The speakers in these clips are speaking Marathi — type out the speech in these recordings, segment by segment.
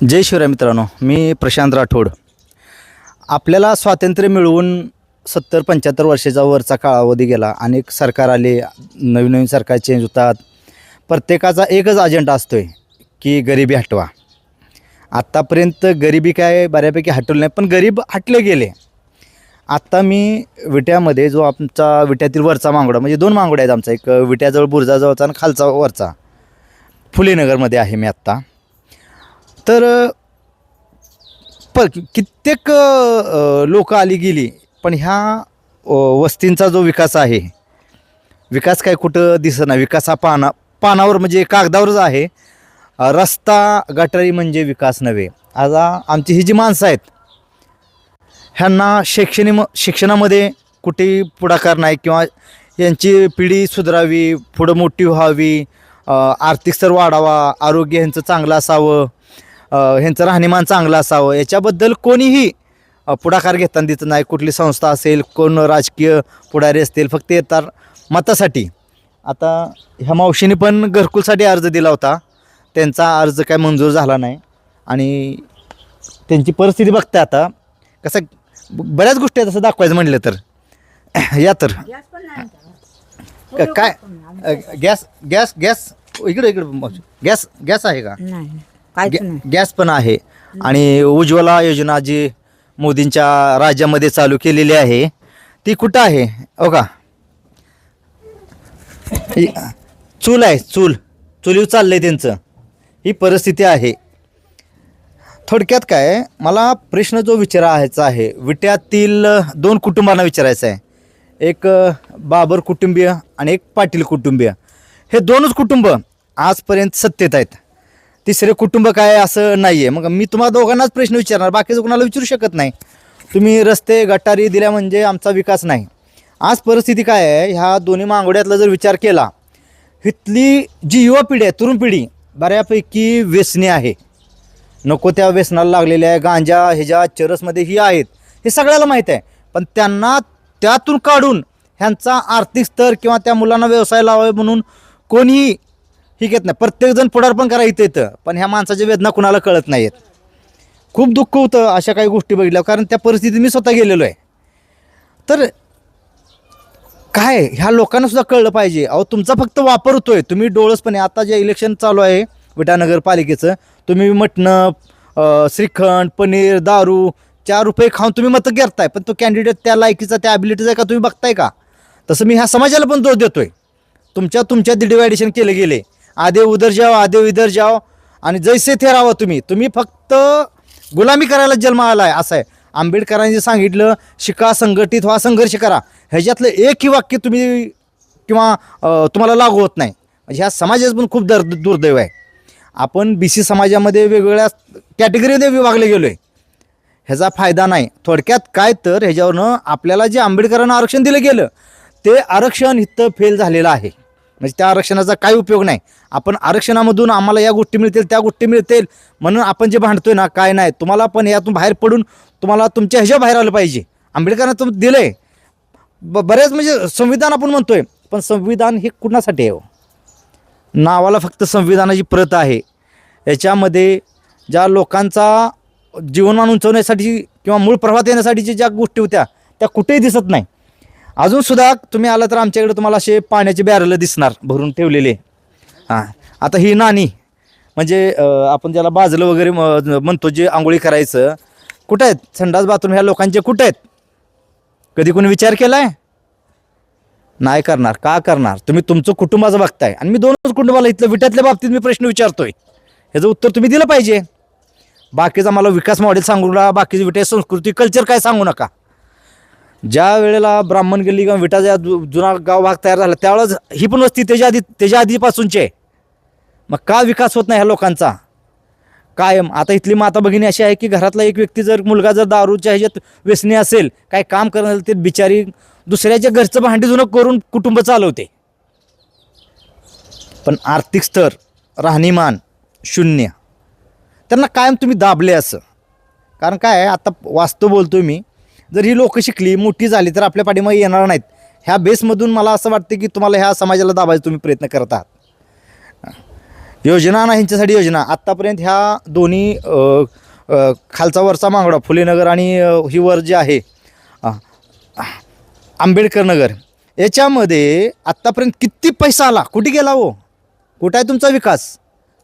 जय शिवराय मित्रांनो मी प्रशांत राठोड. आपल्याला स्वातंत्र्य मिळवून सत्तर पंच्याहत्तर वर्षाचा वरचा कालावधी गेला अनेक सरकार आले नवीन नवीन सरकार चेंज होतात. प्रत्येकाचा एकच अजेंडा असतो आहे की गरिबी हटवा. आत्तापर्यंत गरिबी काय बऱ्यापैकी हटवलं नाही पण गरीब हटले गेले. आत्ता मी विट्यामध्ये जो आमचा विट्यातील वरचा मांगडा म्हणजे दोन मांगड्या आहेत आमचा एक विट्याजवळ बुर्जाजवळचा आणि खालचा वरचा. फुलेनगरमध्ये आहे मी आत्ता. तर प कित्येक लोक आली गेली पण ह्या वस्तींचा जो विकास आहे विकास काय कुठं दिसत नाही विकास हा पाना पानावर म्हणजे कागदावरच आहे. रस्ता गटारी म्हणजे विकास नव्हे. आज आमची ही जी माणसं आहेत ह्यांना शैक्षणिक शिक्षणामध्ये कुठेही पुढाकार नाही किंवा यांची पिढी सुधारावी पुढं मोठी व्हावी आर्थिक स्तर वाढावा आरोग्य ह्यांचं चांगलं असावं ह्यांचं राहणीमान चांगलं असावं. याच्याबद्दल कोणीही पुढाकार घेताना दिसत नाही. कुठली संस्था असेल कोण राजकीय पुढारी असतील फक्त येतात मतासाठी. आता ह्या मावशीने पण घरकुलसाठी अर्ज दिला होता. त्यांचा अर्ज काय मंजूर झाला नाही. आणि त्यांची परिस्थिती बघते आता. कसं बऱ्याच गोष्टी आहेत असं दाखवायचं म्हणलं तर. या तर. काय? गॅस गॅस गॅस इकडे इकडे. गॅस गॅस आहे का? नाही. काहीच गॅ- नाही. गॅस पण आहे. आणि उज्ज्वला योजना जी मोदींच्या राज्यामध्ये चालू केलेली आहे ती कुठं आहे? हो का? ही- चूल आहे चूल. चुलीवर चाललंय त्यांचं. ही परिस्थिती आहे. थोडक्यात काय मला प्रश्न जो विचारायचा आहे विट्यातील दोन कुटुंबांना विचारायचा आहे. एक अ, बाबर कुटुंबीय आणि एक पाटील कुटुंबीय. हे दोनच कुटुंब आजपर्यंत सत्तेत आहेत. तिसरे कुटुंब काय असं नाही आहे मग मी तुम्हाला दोघांनाच प्रश्न विचारणार बाकीचं कोणाला विचारू शकत नाही. तुम्ही रस्ते गटारी दिल्या म्हणजे आमचा विकास नाही. आज परिस्थिती काय आहे? ह्या दोन्ही मांगोड्यातला जर विचार केला इथली जी युवा पिढी आहे तरुण पिढी बऱ्यापैकी व्यसनी आहे. नको त्या व्यसनाला लागलेल्या आहे गांजा ह्याच्या चरसमध्ये ही आहेत हे सगळ्याला माहीत आहे. पण त्यांना त्यातून काढून ह्यांचा आर्थिक स्तर किंवा त्या मुलांना व्यवसाय लावावे म्हणून कोणीही ही घेत नाही. प्रत्येकजण पुढारपण करा इथं येतं पण ह्या माणसाच्या वेदना कुणाला कळत नाहीत खूप दुःख होतं अशा काही गोष्टी बघितल्या कारण त्या परिस्थितीत मी स्वतः गेलेलो आहे. तर काय ह्या लोकांना सुद्धा कळलं पाहिजे. अहो तुमचा फक्त वापर होतोय. तुम्ही डोळसपणे आता जे इलेक्शन चालू आहे विटानगर पालिकेचं तुम्ही मटणं श्रीखंड पनीर दारू चार रुपये खाऊन तुम्ही मतं घेताय पण तो कॅन्डिडेट त्या लायकीचा त्या ॲबिलिटीचा आहे का तुम्ही बघताय का? तसं मी ह्या समाजाला पण दोष देतोय. तुमच्या तुमच्या डिवायडेशन केले गेले. आधे उधर जाओ आधे उधर जाओ. आणि जैसे थे राहावं तुम्ही तुम्ही फक्त गुलामी करायला जन्म आला आहे असं आहे. आंबेडकरांनी सांगितलं शिका संघटित व्हा संघर्ष करा. ह्याच्यातलं एकही वाक्य तुम्ही किंवा तुम्हाला लागू होत नाही. म्हणजे ह्या समाजाचं पण खूप दर दुर्दैव आहे. आपण बी सी समाजामध्ये वेगवेगळ्या कॅटेगरीमध्ये विभागले गेलो आहे ह्याचा फायदा नाही. थोडक्यात काय तर ह्याच्यावरनं आपल्याला जे आंबेडकरांना आरक्षण दिलं गेलं ते आरक्षण इथं फेल झालेलं आहे. म्हणजे त्या आरक्षणाचा काही उपयोग नाही. आपण आरक्षणामधून आम्हाला या गोष्टी मिळतील त्या गोष्टी मिळतील म्हणून आपण जे भांडतोय ना काय नाही. तुम्हाला पण यातून बाहेर पडून तुम्हाला तुमच्या ह्याच्या बाहेर आलं पाहिजे. आंबेडकरांना तुम दिलं आहे ब बऱ्याच म्हणजे संविधान आपण म्हणतोय पण संविधान हे कुणासाठी आहे हो? नावाला फक्त संविधानाची प्रत आहे. याच्यामध्ये ज्या लोकांचा जीवनमान उंचवण्यासाठी किंवा मूळ प्रभात येण्यासाठीच्या ज्या गोष्टी होत्या त्या कुठेही दिसत नाही. अजूनसुद्धा तुम्ही आला तर आमच्याकडे तुम्हाला असे पाण्याचे बॅरल दिसणार भरून ठेवलेले. हां. आता ही नाणी म्हणजे आपण ज्याला बाजलं वगैरे म्हणतो जे आंघोळी करायचं कुठं आहेत? संडास बाथरूम ह्या लोकांचे कुठं आहेत? कधी कोणी विचार केला आहे नाही करणार. का करणार? तुम्ही तुमचं कुटुंबाचं बघताय. आणि मी दोनच कुटुंबाला इथलं विट्यातल्या बाबतीत मी प्रश्न विचारतोय. ह्याचं उत्तर तुम्ही दिलं पाहिजे. बाकीचा मला विकास मॉडेल सांगू नका बाकीची विटा संस्कृती कल्चर काय सांगू नका. ज्या वेळेला ब्राह्मण गल्ली किंवा विटाचा जु- जुना गाव भाग तयार झाला त्यावेळेस ही पण वस्ती त्याच्या आधी त्याच्या आधीपासूनची आहे. मग का विकास होत नाही ह्या लोकांचा? कायम. आता इथली माता भगिनी अशी आहे की घरातला एक व्यक्ती जर मुलगा जर दारूच्या ह्याच्यात व्यसनी असेल काय काम करणार ते बिचारी दुसऱ्याच्या घरचं भांडी जुनं करून कुटुंब चालवते. पण आर्थिक स्तर राहणीमान शून्य. त्यांना कायम तुम्ही दाबले असं. कारण काय आहे, आता वास्तव बोलतोय मी. जर ही लोकं शिकली मोठी झाली तर आपल्या पाठीमागे येणार नाहीत. ह्या बेसमधून मला असं वाटतं की तुम्हाला ह्या समाजाला दाबायचा तुम्ही प्रयत्न करत आहात. योजना ना ह्यांच्यासाठी योजना. आत्तापर्यंत ह्या दोन्ही खालचा वरचा मांगडा फुलेनगर आणि ही वर जे आहे आंबेडकरनगर आंबेडकर नगर याच्यामध्ये आत्तापर्यंत किती पैसा आला? कुठे गेला हो? कुठं आहे तुमचा विकास?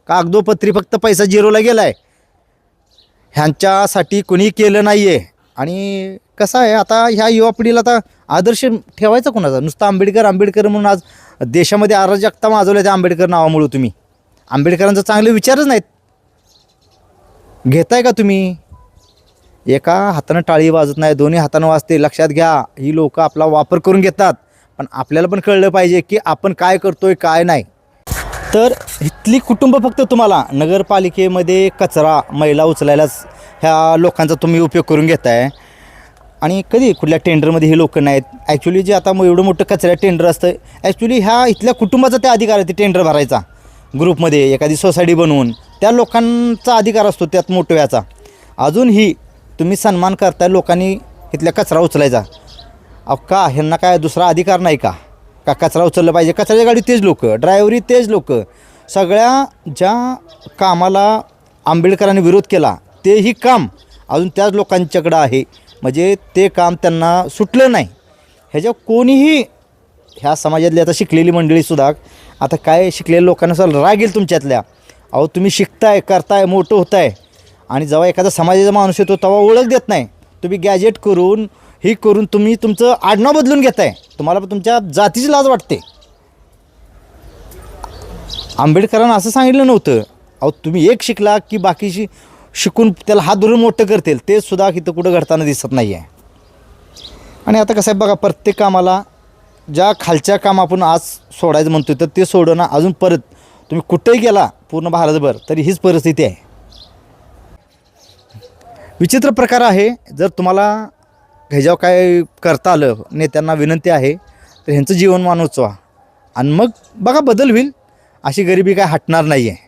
कागदोपत्री फक्त पैसा झिरोला गेला आहे ह्यांच्यासाठी कुणी केलं नाही आहे आणि कसं आहे आता ह्या युवा पिढीला आता आदर्श ठेवायचा कोणाचा? नुसतं आंबेडकर आंबेडकर म्हणून आज देशामध्ये अराजकता माजवल्या त्या आंबेडकर नावामुळं तुम्ही. आंबेडकरांचा चांगले विचारच नाहीत. घेताय का तुम्ही? एका हातानं टाळी वाजत नाही दोन्ही हातानं वाजते. लक्षात घ्या ही लोक आपला वापर करून घेतात. पण आपल्याला पण कळलं पाहिजे की आपण काय करतोय काय नाही. तर इथली कुटुंब फक्त तुम्हाला नगरपालिकेमध्ये कचरा मैला उचलायलाच ह्या लोकांचा तुम्ही उपयोग करून घेताय. आणि कधी कुठल्या टेंडरमध्ये हे लोक नाहीत? ॲक्च्युली जे आता मग एवढं मोठं कचऱ्या टेंडर असतं ॲक्च्युली ह्या इथल्या कुटुंबाचा ते अधिकार आहे ते टेंडर भरायचा ग्रुपमध्ये एखादी सोसायटी बनवून त्या लोकांचा अधिकार असतो त्यात मोठं अजूनही तुम्ही सन्मान करताय लोकांनी इथल्या कचरा उचलायचा. अहो का? ह्यांना काय दुसरा अधिकार नाही का? का कचरा उचललं पाहिजे? कचऱ्याच्या गाडी तेच लोक ड्रायव्हरी तेच लोक. सगळ्या ज्या कामाला आंबेडकरांनी विरोध केला तेही काम अजून त्याच लोकांच्याकडं आहे. म्हणजे ते काम त्यांना सुटलं नाही. ह्याच्या कोणीही ह्या समाजातली आता शिकलेली मंडळीसुद्धा आता काय शिकलेल्या लोकांना सर राग येईल तुमच्यातल्या. अहो तुम्ही शिकताय करताय मोठं होताय. आणि जेव्हा एखादा समाजाचा माणूस येतो तेव्हा ओळख देत नाही. तुम्ही गॅजेट करून हे करून तुम्ही तुमचं आडनाव बदलून घेताय. तुम्हाला तुमच्या जातीची लाज वाटते. आंबेडकरांना असं सांगितलं नव्हतं. अहो तुम्ही एक शिकला की बाकीची शिकून त्याला हात धरून मोठं करतील ते सुद्धा इथं कुठं घडताना दिसत नाही आहे आणि आता कसं आहे बघा प्रत्येक कामाला ज्या खालच्या काम आपण आज सोडायचं म्हणतोय तर ते सोडणं अजून परत तुम्ही कुठेही गेला पूर्ण भारतभर तरी हीच परिस्थिती आहे. विचित्र प्रकार आहे. जर तुम्हाला ह्याच्यावर काय करता आलं नेत्यांना विनंती आहे तर ह्यांचं जीवनमान उचवा. आणि मग बघा बदल होईल. अशी गरिबी काय हटणार नाही आहे